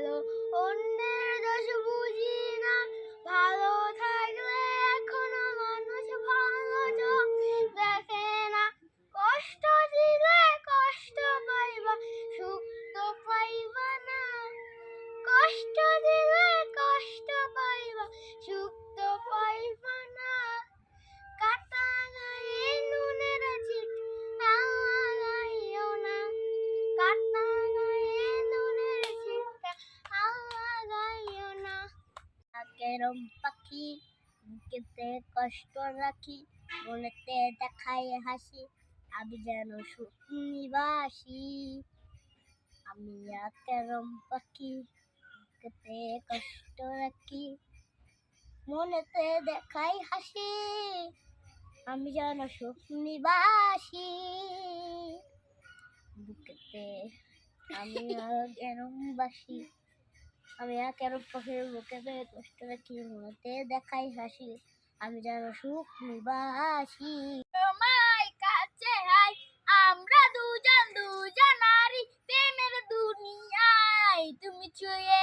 ভালো, অন্যের দোষ বুঝি না। ভালো থাকলে এখনও মানুষ ভালো চোখ দেখে না। কষ্ট দিলে কষ্ট পাইবা, সুখ তো পাইবা না। কষ্ট দিলে কষ্ট পাইবা, সুখ কেরম পাখি বুকেতে কষ্ট রাখি, মনেতে দেখাই হাসি। আমি যেন নিবাসী আমি কেরম পাখি বুকেতে কষ্ট রাখি, মনেতে দেখাই হাসি। আমি যেন নিবাসী বুকেতে আমি কেরম বাসি আমি কেরম পাখির মুখে পেয়ে কষ্ট রাখি মনেতে দেখাই হাসি। আমি যেন সুখ নিবাসি তোমায় কাছে হাই, আমরা দুজন দুজন নারী প্রেমের দুনিয়ায়। তুমি ছুঁয়ে